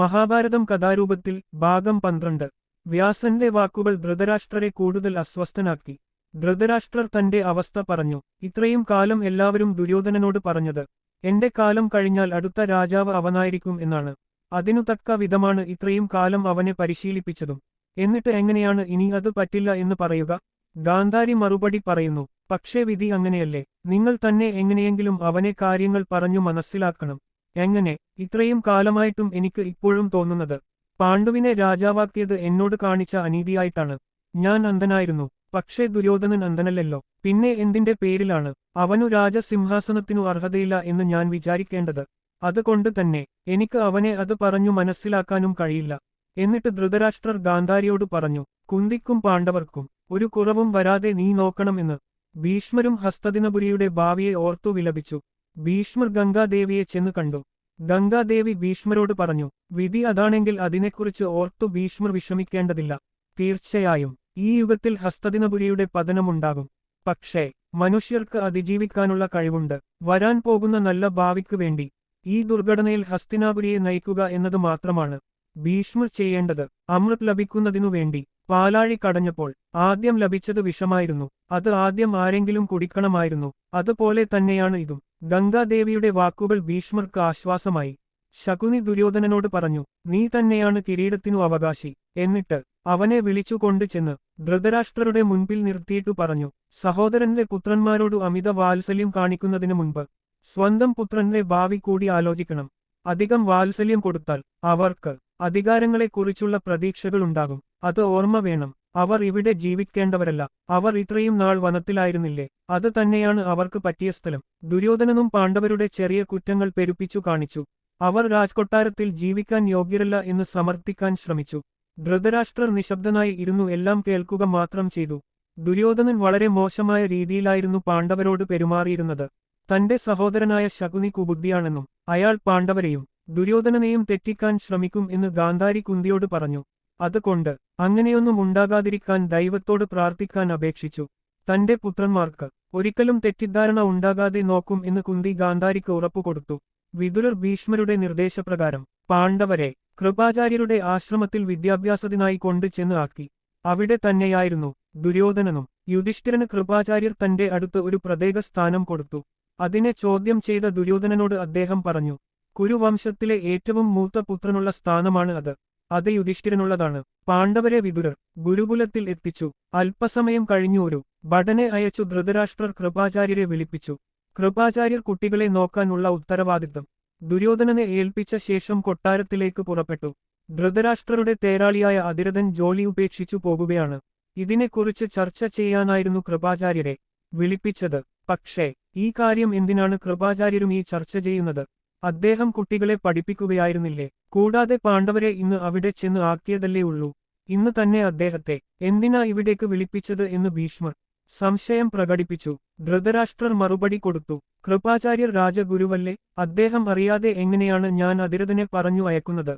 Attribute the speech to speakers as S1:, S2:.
S1: മഹാഭാരതം കഥാരൂപത്തിൽ ഭാഗം പന്ത്രണ്ട്. വ്യാസന്റെ വാക്കുകൾ ധൃതരാഷ്ട്രരെ കൂടുതൽ അസ്വസ്ഥനാക്കി. ധൃതരാഷ്ട്രർ തന്റെ അവസ്ഥ പറഞ്ഞു. ഇത്രയും കാലം എല്ലാവരും ദുര്യോധനനോട് പറഞ്ഞത് എന്റെ കാലം കഴിഞ്ഞാൽ അടുത്ത രാജാവ് അവനായിരിക്കും എന്നാണ്. അതിനു തക്ക വിധമാണ് ഇത്രയും കാലം അവനെ പരിശീലിപ്പിച്ചതും. എന്നിട്ട് എങ്ങനെയാണ് ഇനി അത് പറ്റില്ല എന്ന് പറയുക ഗാന്ധാരി മറുപടി പറയുന്നു പക്ഷേ വിധി അങ്ങനെയല്ലേ. നിങ്ങൾ തന്നെ എങ്ങനെയെങ്കിലും അവനെ കാര്യങ്ങൾ പറഞ്ഞു മനസ്സിലാക്കണം. എങ്ങനെ? ഇത്രയും കാലമായിട്ടും എനിക്ക് ഇപ്പോഴും തോന്നുന്നത്. പാണ്ഡുവിനെ രാജാവാക്കിയത് എന്നോട് കാണിച്ച അനീതിയായിട്ടാണ്. ഞാൻ അന്ധനായിരുന്നു പക്ഷേ ദുര്യോധനൻ അന്ധനല്ലല്ലോ പിന്നെ എന്തിന്റെ പേരിലാണ്? അവനു രാജസിംഹാസനത്തിനു അർഹതയില്ല എന്ന് ഞാൻ വിചാരിക്കേണ്ടത്. അതുകൊണ്ട് തന്നെ എനിക്ക് അവനെ അത് പറഞ്ഞു മനസ്സിലാക്കാനും കഴിയില്ല. എന്നിട്ട് ധൃതരാഷ്ട്രർ ഗാന്ധാരിയോട് പറഞ്ഞു കുന്തിക്കും പാണ്ഡവർക്കും ഒരു കുറവും വരാതെ നീ നോക്കണമെന്ന്. ഭീഷ്മരും ഹസ്തദിനപുരിയുടെ ഭാവിയെ ഓർത്തു വിലപിച്ചു. ഭീഷ്മർ ഗംഗാദേവിയെ ചെന്ന് കണ്ടു. ഗംഗാദേവി ഭീഷ്മരോട് പറഞ്ഞു വിധി അതാണെങ്കിൽ അതിനെക്കുറിച്ച് ഓർത്തു ഭീഷ്മർ വിഷമിക്കേണ്ടതില്ല. തീർച്ചയായും ഈ യുഗത്തിൽ ഹസ്തദിനപുരിയുടെ പതനമുണ്ടാകും. പക്ഷേ മനുഷ്യർക്ക് അതിജീവിക്കാനുള്ള കഴിവുണ്ട്. വരാൻ പോകുന്ന നല്ല ഭാവിക്ക് വേണ്ടി ഈ ദുർഘടനയിൽ ഹസ്തിനാപുരിയെ നയിക്കുക എന്നത് മാത്രമാണ് ഭീഷ്മർ ചെയ്യേണ്ടത്. അമൃത് ലഭിക്കുന്നതിനു വേണ്ടി പാലാഴി കടഞ്ഞപ്പോൾ ആദ്യം ലഭിച്ചത് വിഷമായിരുന്നു. അത് ആദ്യം ആരെങ്കിലും കുടിക്കണമായിരുന്നു. അതുപോലെ തന്നെയാണ് ഇതും. ഗംഗാദേവിയുടെ വാക്കുകൾ ഭീഷ്മർക്ക് ആശ്വാസമായി. ശകുനി ദുര്യോധനനോട് പറഞ്ഞു നീ തന്നെയാണ് കിരീടത്തിനു അവകാശി എന്നിട്ട് അവനെ വിളിച്ചുകൊണ്ട് ചെന്ന് ധൃതരാഷ്ട്രരുടെ മുൻപിൽ നിർത്തിയിട്ടു പറഞ്ഞു സഹോദരന്റെ പുത്രന്മാരോടു അമിത വാത്സല്യം കാണിക്കുന്നതിനു മുൻപ് സ്വന്തം പുത്രന്റെ ഭാവി കൂടി ആലോചിക്കണം. അധികം വാത്സല്യം കൊടുത്താൽ അവർക്ക് അധികാരങ്ങളെക്കുറിച്ചുള്ള പ്രതീക്ഷകളുണ്ടാകും. അത് ഓർമ്മ വേണം. അവർ ഇവിടെ ജീവിക്കേണ്ടവരല്ല. അവർ ഇത്രയും നാൾ വനത്തിലായിരുന്നില്ലേ? അത് തന്നെയാണ് അവർക്ക് പറ്റിയ സ്ഥലം. ദുര്യോധനനും പാണ്ഡവരുടെ ചെറിയ കുറ്റങ്ങൾ പെരുപ്പിച്ചു കാണിച്ചു. അവർ രാജ്കൊട്ടാരത്തിൽ ജീവിക്കാൻ യോഗ്യരല്ല എന്ന് സമർത്ഥിക്കാൻ ശ്രമിച്ചു. ധൃതരാഷ്ട്രർ നിശബ്ദനായി ഇരുന്നു. എല്ലാം കേൾക്കുക മാത്രം ചെയ്തു. ദുര്യോധനൻ വളരെ മോശമായ രീതിയിലായിരുന്നു പാണ്ഡവരോട് പെരുമാറിയിരുന്നത്. തന്റെ സഹോദരനായ ശകുനി കുബുദ്ധിയാണെന്നും അയാൾ പാണ്ഡവരെയും ദുര്യോധനനെയും തെറ്റിക്കാൻ ശ്രമിക്കും എന്ന് ഗാന്ധാരി കുന്തിയോട് പറഞ്ഞു. അതുകൊണ്ട് അങ്ങനെയൊന്നും ഉണ്ടാകാതിരിക്കാൻ ദൈവത്തോട് പ്രാർത്ഥിക്കാൻ അപേക്ഷിച്ചു. തന്റെ പുത്രന്മാർക്ക് ഒരിക്കലും തെറ്റിദ്ധാരണ ഉണ്ടാകാതെ നോക്കും എന്ന് കുന്തി ഗാന്ധാരിക്ക് ഉറപ്പുകൊടുത്തു വിദുരർ ഭീഷ്മരുടെ നിർദ്ദേശപ്രകാരം പാണ്ഡവരെ കൃപാചാര്യരുടെ ആശ്രമത്തിൽ വിദ്യാഭ്യാസത്തിനായി കൊണ്ടു ചെന്ന് ആക്കി. അവിടെ തന്നെയായിരുന്നു ദുര്യോധനനും യുധിഷ്ഠിരന് കൃപാചാര്യർ തന്റെ അടുത്ത് ഒരു പ്രത്യേക സ്ഥാനം കൊടുത്തു. അതിനെ ചോദ്യം ചെയ്ത ദുര്യോധനനോട് അദ്ദേഹം പറഞ്ഞു കുരുവംശത്തിലെ ഏറ്റവും മൂത്ത പുത്രനുള്ള സ്ഥാനമാണ് അത്. അത് യുധിഷ്ഠിരനുള്ളതാണ് പാണ്ഡവരെ വിതുരർ ഗുരുകുലത്തിൽ എത്തിച്ചു. അല്പസമയം കഴിഞ്ഞു ഒരു ഭടനെ അയച്ചു ധൃതരാഷ്ട്രർ കൃപാചാര്യരെ വിളിപ്പിച്ചു. കൃപാചാര്യർ കുട്ടികളെ നോക്കാനുള്ള ഉത്തരവാദിത്തം. ദുര്യോധനനെ ഏൽപ്പിച്ച ശേഷം കൊട്ടാരത്തിലേക്ക് പുറപ്പെട്ടു. ധൃതരാഷ്ട്രരുടെ തേരാളിയായ അതിരഥൻ ജോലി ഉപേക്ഷിച്ചു പോകുകയാണ്. ഇതിനെക്കുറിച്ച് ചർച്ച ചെയ്യാനായിരുന്നു കൃപാചാര്യരെ വിളിപ്പിച്ചത്. പക്ഷേ ഈ കാര്യം എന്തിനാണ് കൃപാചാര്യരും ഈ ചർച്ച ചെയ്യുന്നത്? അദ്ദേഹം കുട്ടികളെ പഠിപ്പിക്കുകയായിരുന്നില്ലേ? കൂടാതെ പാണ്ഡവരെ ഇന്ന് അവിടെ ചെന്ന് ആക്കിയതല്ലേ ഉള്ളൂ. ഇന്ന് തന്നെ അദ്ദേഹത്തെ എന്തിനാ ഇവിടേക്ക് വിളിപ്പിച്ചത് എന്ന് ഭീഷ്മർ സംശയം പ്രകടിപ്പിച്ചു. ധൃതരാഷ്ട്രർ മറുപടി കൊടുത്തു. കൃപാചാര്യർ രാജഗുരുവല്ലേ? അദ്ദേഹം അറിയാതെ എങ്ങനെയാണ് ഞാൻ അതിരഥനെ പറഞ്ഞു അയക്കുന്നത്?